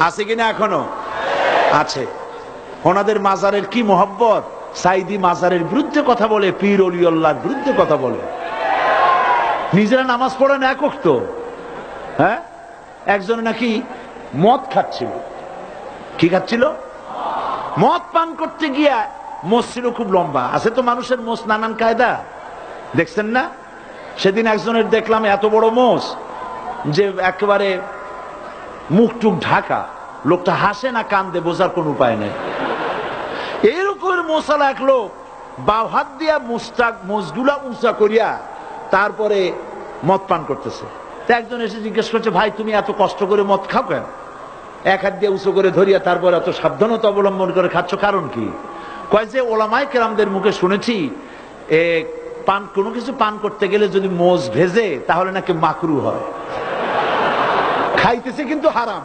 আছে কিনা এখনও? আছে। ওনাদের মাজারের কি মোহব্বত? সাইদি মাজারের বিরুদ্ধে কথা বলে, পীর অলিউল্লাহর বিরুদ্ধে কথা বলে। নিজেরা নামাজ পড়েন একক তো হ্যাঁ? একজন নাকি মদ খাচ্ছিল। কি খাচ্ছিল? মদ পান করতে গিয়া মোষ ছিল খুব লম্বা। আছে তো মানুষের মোষ নানান কায়দা। দেখছেন না? সেদিন একজনের দেখলাম এত বড় মোষ যে একেবারে মুখ টুক ঢাকা, লোকটা হাসে না কান্দে, বোঝার কোন উপায় নেই। এরকম মশালা এক লোক, বাও হাত দিয়া মুস্তাক মোজগুলা উঁচা করিয়া তারপরে মদ পান করতেছে। একজন এসে জিজ্ঞেস করছে, ভাই, তুমি এত কষ্ট করে মদ খাও কেন? এক হাত দিয়ে উঁচু করে ধরিয়া তারপর এত সাবধানতা অবলম্বন করে খাচ্ছ, কারণ কি? কয় যে ওলামাই কেরামদের মুখে শুনেছি, এ, পান কোনো কিছু পান করতে গেলে যদি মোজ ভেজে, তাহলে নাকি মাকরু হয়। খাইতেছে কিন্তু হারাম।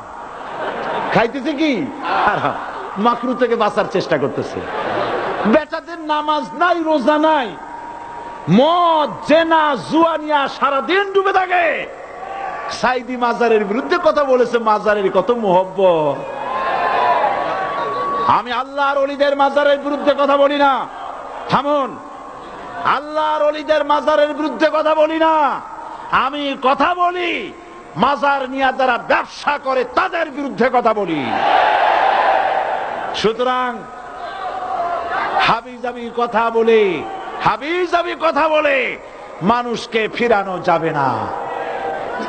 খাইতেছে কি? হারাম। মাকরু থেকে বাঁচার চেষ্টা করতেছে। বেটাদের নামাজ নাই, রোজা নাই। মদ, জেনা জুয়ানিয়া সারাদিন ডুবে থাকে। সাইদি মাজারের বিরুদ্ধে কথা বলেছে, মাজারের কত মোহব্বত। আমি আল্লাহর অলিদের মাজারের বিরুদ্ধে কথা বলি না। থামুন। আল্লাহর অলিদের মাজারের বিরুদ্ধে কথা বলি না। আমি কথা বলি। মাজার নিয়ে যারা ব্যবসা করে, তাদের বিরুদ্ধে কথা বলি। সুতরাং হাবিজাবি কথা বলে, হাবিজাবি কথা বলে, মানুষকে ফিরানো যাবে না।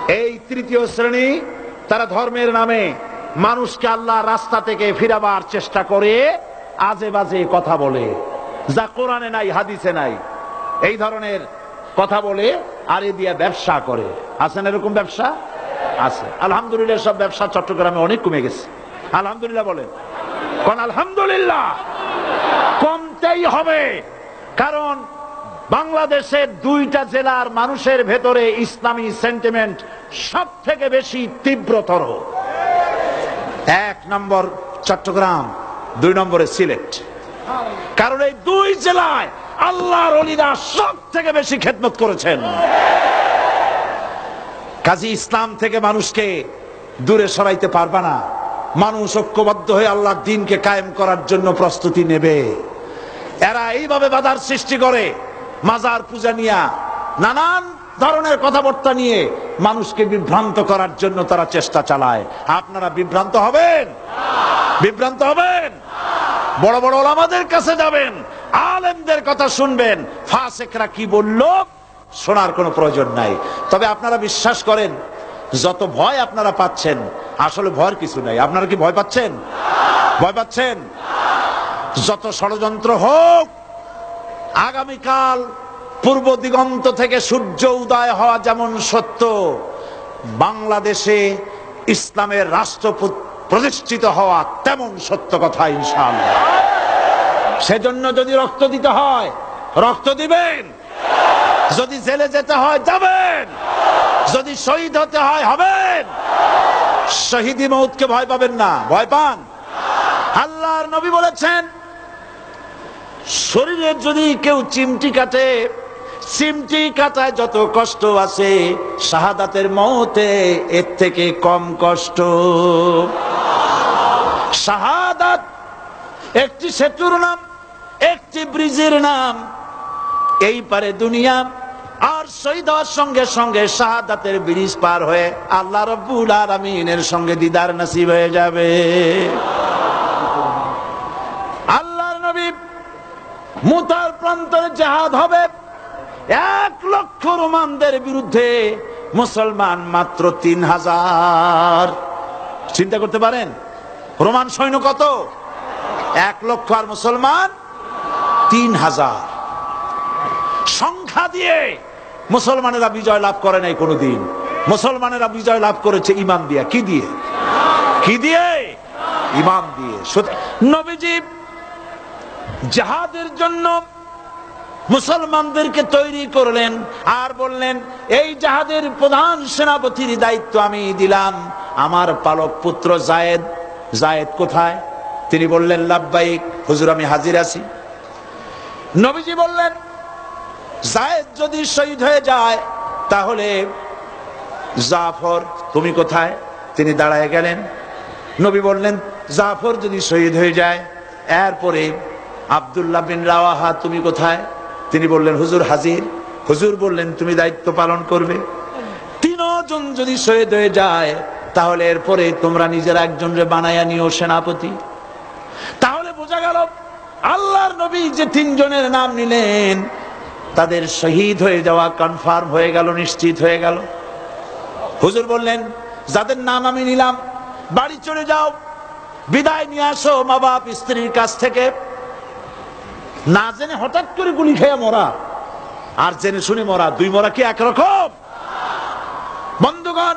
এই তৃতীয় শ্রেণি, তারা ধর্মের নামে মানুষকে আল্লাহ রাস্তা থেকে ফিরাবার চেষ্টা করে, আজে বাজে কথা বলে। যা কোরআনে নাই, হাদিসে নাই, এই ধরনের কথা বলে, আর দিয়ে ব্যবসা করে। আছেন এরকম ব্যবসা? আছে। আলহামদুলিল্লাহ, সব ব্যবসা চট্টগ্রামে অনেক কমে গেছে। আলহামদুলিল্লাহ বলে কোন আলহামদুলিল্লাহ কমতেই হবে। কারণ বাংলাদেশের দুইটা জেলার মানুষের ভেতরে ইসলামী সেন্টিমেন্ট সব থেকে বেশি তীব্রতর। এক নম্বর চট্টগ্রাম, দুই নম্বরে সিলেট। কারণ এই দুই জেলায় আল্লাহর অলিরা সব থেকে বেশি খেদমত করেছেন। কাজী ইসলাম থেকে মানুষকে দূরে সরাইতে পারবা না। মানুষ ঐক্যবদ্ধ হয়ে আল্লাহর দিনকে কায়েম করার জন্য প্রস্তুতি নেবে। এরা এইভাবে বাধার সৃষ্টি করে, মাজার পূজা নিয়া, নানান ধরনের কথাবার্তা নিয়ে মানুষকে বিভ্রান্ত করার জন্য তারা চেষ্টা চালায়। আপনারা বিভ্রান্ত হবেন? বিভ্রান্ত হবেন? বড় বড় ওলামাদের কাছে যাবেন, আলেমদের কথা শুনবেন। ফাসেকরা কি বলল? শোনার কোনো প্রয়োজন নাই। তবে আপনারা বিশ্বাস করেন, যত ভয় আপনারা পাচ্ছেন, আসলে ভয়ের কিছু নাই। আপনারা কি ভয় পাচ্ছেন? ভয় পাচ্ছেন? যত ষড়যন্ত্র হোক, আগামীকাল পূর্ব দিগন্ত থেকে সূর্য উদয় হওয়া যেমন সত্য, বাংলাদেশে ইসলামের রাষ্ট্র প্রতিষ্ঠিত হওয়া তেমন সত্য কথা ইনশাআল্লাহ। সেজন্য যদি রক্ত দিতে হয়, রক্ত দিবেন। যদি জেলে যেতে হয়, যাবেন। যদি শহীদ হতে হয়, হবেন। শহীদি মৌতকে ভয় পাবেন না। ভয় পান। আল্লাহর নবী বলেছেন শরীরের যদি কেউ চিমটি কাটে, চিমটি কাটায় যত কষ্ট আছে, শাহাদাতের মৌতে এর থেকে কম কষ্ট। শাহাদাত একটি সেতুর নাম, একটি ব্রিজের নাম, এই পারে দুনিয়া। শহীদ হওয়ার সঙ্গে সঙ্গে শাহাদাতের ব্রিজ পার হয়ে আল্লাহ রব্বুল আলমিনের সঙ্গে দিদার নসিব হয়ে যাবে। আল্লাহর নবী মুতার প্রান্তরে জাহাদ হবে। এক লক্ষ রোমানদের বিরুদ্ধে মুসলমান মাত্র তিন হাজার। চিন্তা করতে পারেন? রোমান সৈন্য কত? এক লক্ষ আর মুসলমান তিন হাজার। সংখ্যা দিয়ে মুসলমানেরা বিজয় লাভ করে নাই কোনোদিন। মুসলমানেরা বিজয় লাভ করেছে ইমান দিয়া। কি দিয়ে? কি দিয়ে? ইমান দিয়ে। নবীজি জাহাদের জন্য মুসলমানদেরকে তৈরি করলেন আর বললেন, এই জাহাদের প্রধান সেনাপতির দায়িত্ব আমি দিলাম। আমার পালক পুত্র জায়েদ। জায়েদ কোথায়? তিনি বললেন লাভবাইক হুজুর, আমি হাজির আছি। নবীজি বললেন জায়েদ যদি শহীদ হয়ে যায়, তাহলে জাফর তুমি কোথায়? তিনি দাঁড়ায় গেলেন। নবী বললেন, জাফর যদি শহীদ হয়ে যায়, এরপরে আব্দুল্লাহ বিন রাওয়াহা তুমি কোথায়? তিনি বললেন, হুজুর হাজির। হুজুর বললেন, তুমি দায়িত্ব পালন করবে। তিনজন যদি শহীদ হয়ে যায়, তাহলে এরপরে তোমরা নিজেরা একজন রে বানায়া নিও সেনাপতি। তাহলে বোঝা গেল, আল্লাহর নবী যে তিনজনের নাম নিলেন তাদের শহীদ হয়ে যাওয়া কনফার্ম হয়ে গেল, নিশ্চিত হয়ে গেল। হুজুর বললেন, যাদের নাম আমি নিলাম, বাড়ি চলে যাও, বিদায় নিয়ে আসো মা বাপ স্ত্রীর কাছ থেকে। না জেনে হঠাৎ করে গুলি খেয়ে মরা। আর জেনে শুনে মরা, দুই মরা কি একরকম? বন্ধুগণ